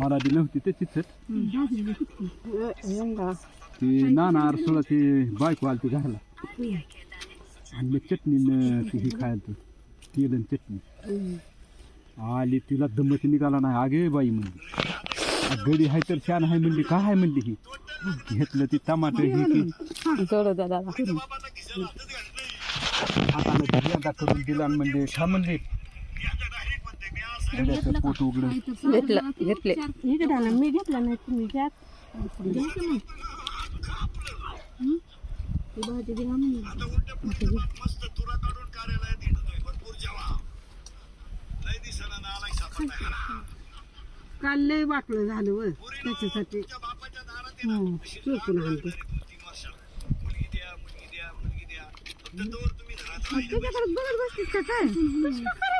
मराठी नव्हती ते चिचट यंदा ती नाना अरसोळा ती बायको ती घराला. आणि मग चटणी ती ही खायला तेल आणि चटणी. आली तिला दमत निघाला नाही. आगे बाई म्हणली. गडी हाय तर छान हाय म्हणली. काय हाय म्हणली ही? घेतलं ती टमाटर हे भियांदा करून दिला आणि म्हणले खा म्हणले गड्याचं पोट उघडं घेतलं घेतले. इकडे आला मी घेतला नाही तुम्ही घ्या. काल लय वाटलं झालं व. त्याच्यासाठी. चोपून आणते. त्याच्याकडे बघत बसतीस का काय?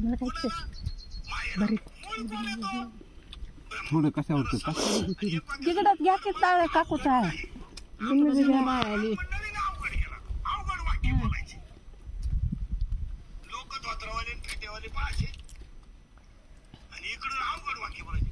मला काय. थोडं कशावर तर का घ्या काकूचा आहे तुम्ही बी घ्या बाळाली. लोक धोत्रावाले फेट्यावाले पाहायचे आणि इकडं अवघड वाक्य बोलायचे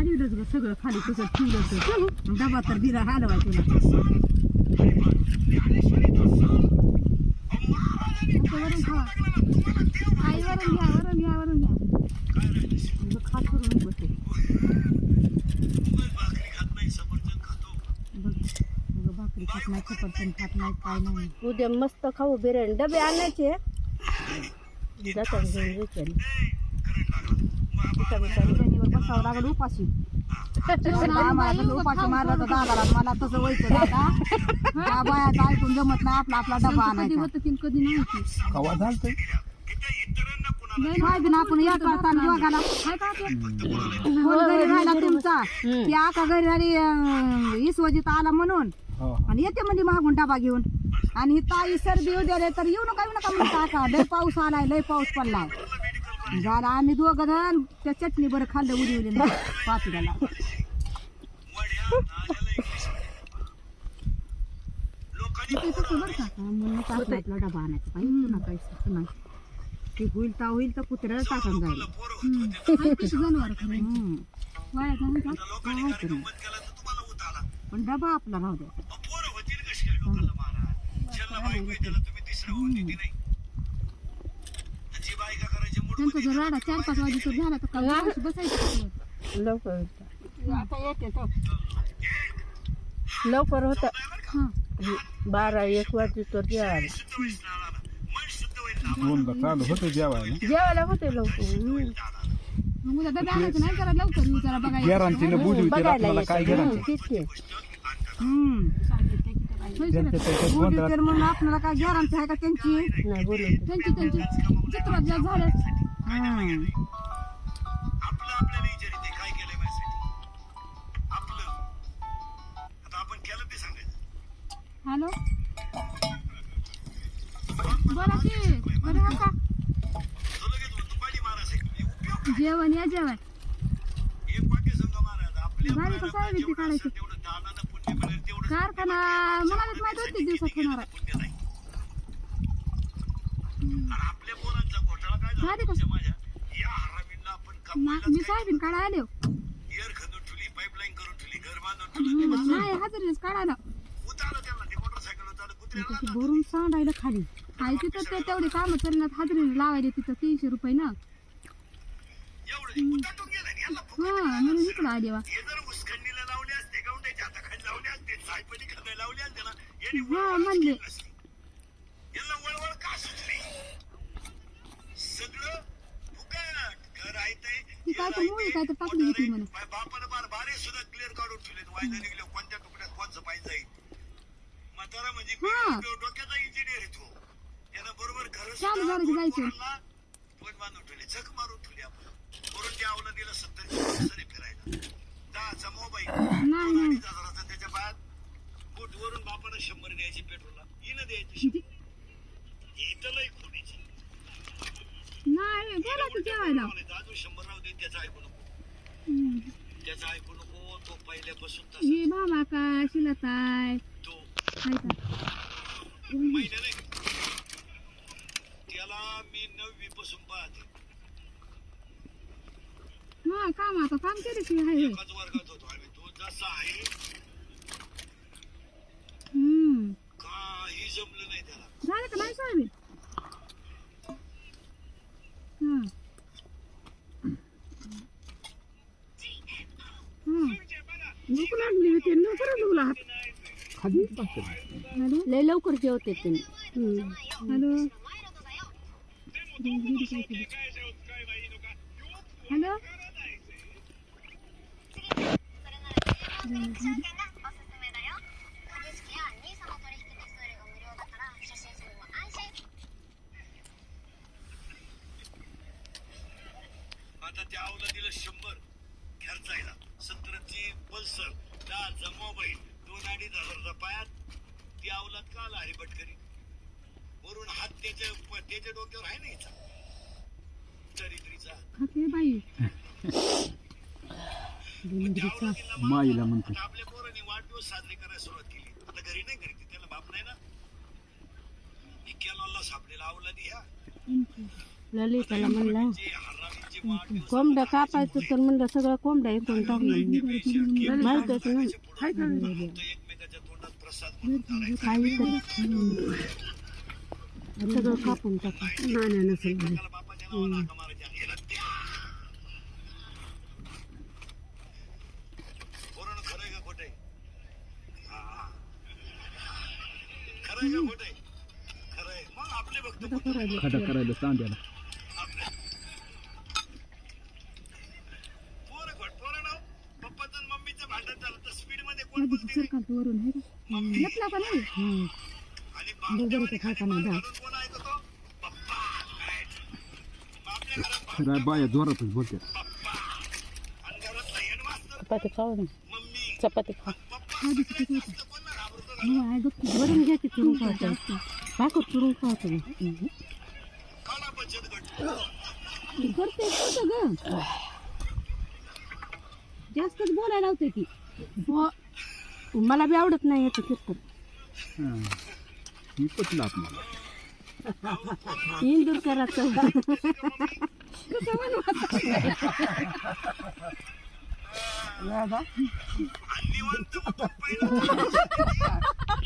हलविलंच ग सगळं खाली तसं ठेवलं तर डबा तर दिला हलवाय तुला आई वरून घ्या वरून घ्या वरून घ्या. खात करून भाकरी खात नाही सफरचंद खात नाही काय नाही. उद्या मस्त खाऊ बिर्याणी. डबे आणायचे. जातात घेऊन बसावं लागलं उपाशी आम्हाला उपाशी मारला तर दादाला मला तसं व्हायचं दादा त्या बायाचं ऐकून जमत नाही आपला आपला डबा आणायचा कधी नाही कवा काय आपण या करताना योगाला फोन घरी राहिला तुमचा आका घरी राहिली अं, इसवजीत आला म्हणून आणि येते म्हणजे मागून डबा घेऊन आणि ही ताई सर्दी येऊ द्याले तर येऊ नका येऊ नका म्हणून काका लय पाऊस आलाय लय पाऊस पडलाय. झाला आम्ही दोघं जण त्या चटणी बरं खाल्लं उडवली उडी पाचूला म्हणून डबा आणायचा पाहिजे ना ते होईल तर होईल तर कुत्र्याला टाकून जाईल जनावर पण डबा आपला राहू द्या जर राडा चार पाच वाजे तर झाला तर काय बसायचं लवकर आता येते तो. लवकर होता. हा. बारा एक दोनदा चालू होतं जेवायला. जेवायला होते लवकर हम्म. मग उद्या डबे आणायचं नाही जरा लवकर येऊ जरा बघायला गॅरंटीनं बुजवी बघायला आपल्याला काय. हम्म, गॅरंटी तीच की. हम्म. त्यांच्या त्याच्यात बोलली गोंधळात. तर मग आपल्याला काय गॅरंटी आहे का त्यांची? नाही बोलत त्यांची त्यांची चित्रात ज्या झाल्या आपलं आपल्याला विचारिते काय केलंय माझ्यासाठी? आपलं. आता आपण केलं ते सांगायचं. हॅलो? बोला की बरं का? तो लगेच म्हणतो पाणी आहे. उपयोग जेवण या जेवण. एक वाक्य संघ महाराज आपल्या गाडी कसं आहे भीती काढायची? कारखाना मला माहीत होती दिवसात होणार. आहे पुण्य नाही आणि आपल्या पोरांचा माझ्या या हरामींना आपण मा- मी साहेबीन काढा आलो. एअर खणून ठेवली पाईपलाईन करून ठेवली घर बांधून ठेवली नाही हजरीच काढायला कुत्र्याला तशी भरून सांडायला खाली. आहे तिथं ते तेवढे कामं करण्यात हाजरी लावायला तिथं तीनशे रुपये ना. एवढं उताटून गेलं आणि याला फुकट हा म्हणून इकडं आली वा हे जर उसखंडीला लावले असते गावंड्याच्या हाताखाली लावले असते सायपणी खाली लावले असते ना यांनी हा वळवळच म्हणले. केली. यांना वळवळ का सुचली सगळं फुकट घर आहे ते ती काय तर मुळी काय तर टाकली होती म्हणे बापानं बार बारे सुद्धा क्लिअर काढून ठेवले वायदा निघले कोणत्या तुकड्यात कोणचं पाहिजे जाईल? म्हातारा म्हणजे हा. डो- डोक्याचा इंजिनियर आहे तो. बरोबर घर चालू की जायचं. पण बांधून ठेवले झक मारून ठेवली आपण वरून त्या आवला दिलं सत्तर सरी फिरायला. दहाचा मोबाईल नाही नाही. अडीच हजाराचा त्याच्या बाद बोट वरून बापानं शंभर द्यायची पेट्रोलला. हिनं द्यायची शंभर. इथं लई खोडीची नाही बोला की जेवायला. त्याचं ऐकू नको हम्म. त्याचं ऐकू नको तो पहिल्यापासून तसा ही मामा काय शिलताय तो हाय का? महिने नाही त्याला मी नववी पासून पाहते. हा काम आता काम केले की हाय होय. एकाच वर्गात होतो आम्ही. तो जसा आहे लय लवकर जेवते तुम्ही हॅलो? हॅलो? आता त्या आवला दिलं शंभर घरचायला सत्तरची पल्सर दहाचा मोबाईल दोन अडीच हजाराचा पायात ती आवलात का आला हरिभटकरी वरून हात त्याच्या त्याच्या डोक्यावर आहे ना हिचा. चरित्रीचा खाते बाई. त्या आवलातीला माफ माईला झालं. म्हणते. आता आपल्या पोरांनी वाढदिवस साजरे करायला सुरुवात केली. आता घरी नाही घरी त्याला बाप नाही ना. इक्याला सापडेला आवला दी ह्या. ललिताला म्हणलं. जे हरामी कोंबड्या कापायचं तर म्हणलं सगळं कोंबड्या इकडून टाकलं माहितच नाही. काही सगळं कापून टाकलं नाण्या नसेल त्याला बापाच्या नावानं हाका मारायच्या. याला द्या. पोरानं खरं आहे का खोटं आहे? हा. खरं आहे का खोटं आहे? खरं आहे. मग आपले भक्त कुठं? खडा करायला सांगायला आपले. पोरं खोट. पोरं नाव. पप्पाचं आणि मम्मीचं भांडण झालं तर स्पीडमध्ये कोण बोलते रे? सरकार वरून आहे का घेतला का नाही right. मग आपल्या घरात खरा बाया जोरातच बोलते चपाती खाऊ ना मम्मी चपाती खा ना घाबरतो ना? हो, आहे गप्प. वरून घ्या की चुरून खायचं भाकर चुरून गट करते ग जास्तच बोलायला होते ती हो मला बी आवडत नाही याचं कीर्तन. हा. मी पटलं आपल्याला. इंदूरकराचं.